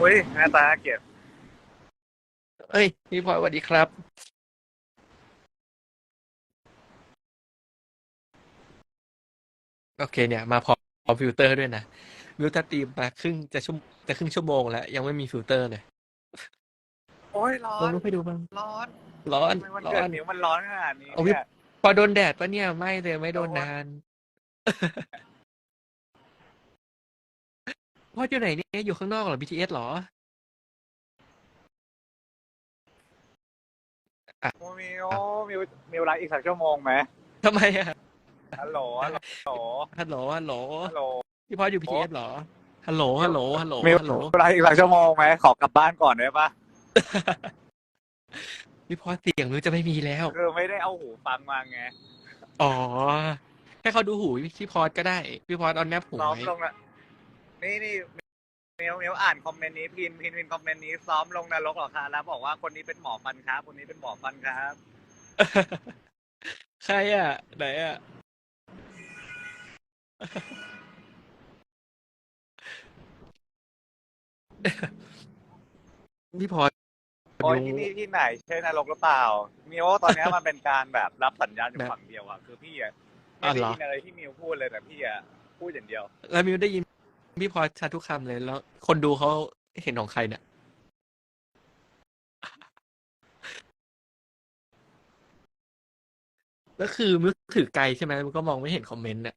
อุ้ยหน้าตาน่าเกลียดเอ้ย พี่พลอยสวัสดีครับ โอเคเนี่ย มาพร้อมฟิลเตอร์ด้วยนะมิวสตรีมมาครึ่งจะชั่วจะครึ่งชั่วโมงแล้ว ยังไม่มีฟิลเตอร์เลยโอ้ยร้อลองนดูให้ดูบ้างร้อนร้อนทำไมวันร้เกิอดนมิวมันร้อนขนาดนี้เอาวิ เนี่ยพอโดนแดดปะเนี่ยไม่เลยไม่โดนโดนนาน พออยู่ไหนเนี่ย อยู่ข้างนอกเหรอ BTS เหรอ โอ้มิวมิวมิวไลฟ์อีกสักชั่วโมงไหมทำไมอะฮัลโหลฮัลโหลฮัลโหล ฮัลโหล ฮัลโหลพี่พออยู่ BTS เหรอ ฮัลโหล ฮัลโหล ฮัลโหล มิวฮัลโหลไลฟ์อีกสักชั่วโมงไหมขอกลับบ้านก่อนได้ปะพี่พอเสียงมิวจะไม่มีแล้ว คือไม่ได้เอาหูฟังมาไงอ๋อ ให้เขาดูหูพี่พอดก็ได้ พี่พอดเอาแนบหูซ้อมไว้ ลงอะ นี่นี่มิวมิวอ่านคอมเมนต์นี้พินพินพินคอมเมนต์นี้ซ้อมลงนรกเหรอคะแล้วบอกว่าคนนี้เป็นหมอฟันครับคนนี้เป็นหมอฟันครับใครอะ ไหนอะ พี่พอดโอ้ยที่นี่ที่ไหนใช่นรกหรือเปล่ามิวตอนเนี้ยมันเป็นการแบบรับสัญญาณอยู่ฝั่งเดียวอะคือพี่อะไม่ได้ยินอะไรที่มิวพูดเลยแต่พี่อะพูดอย่างเดียว แล้วมิวได้ยิน พี่พอชัดทุกคำเลยแล้ว คนดูเขาเห็นของใครเนี่ย แล้วคือมือถือไกลใช่ไหมมันก็มองไม่เห็นคอมเมนต์เนี่ย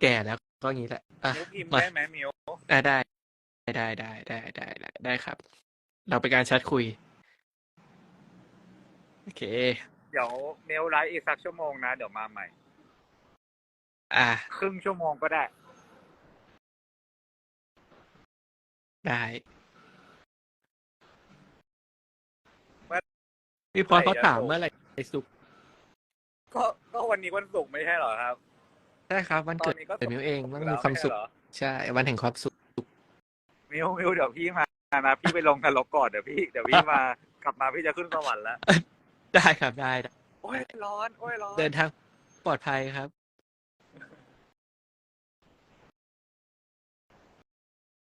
แก่แล้วก็อย่างนี้แหละอะมาได้ไหมมิวได้ ได้ได้ได้ได้ได้ได้ครับ เราเป็นการแชทคุย โอเค เดี๋ยวเมลไลฟ์อีกสักชั่วโมงนะ เดี๋ยวมาใหม่ อะ ครึ่งชั่วโมงก็ได้ ได้เมื่อพี่พอไหร่เขาจะถามส่งเมื่อไหร่ไอซุกก็ก็วันนี้วันศุกร์ไม่ใช่เหรอครับใช่ครับ วันตอเกินดนี้ก็เกิดมิวเองศุมันกร์มีแล้วความสุขไใช่เหรอใช่ วันแห่งความสุข มิวมิวเดี๋ยวพี่มานะพี่ไปลงนรกก่อนเดี๋ยวพี่เดี๋ยวพี่มากลับมาพี่จะขึ้นสวรรค์แล้วได้ครับได้ได้โอ้ยร้อนโอ้ยร้อนเดินทางปลอดภัยครับ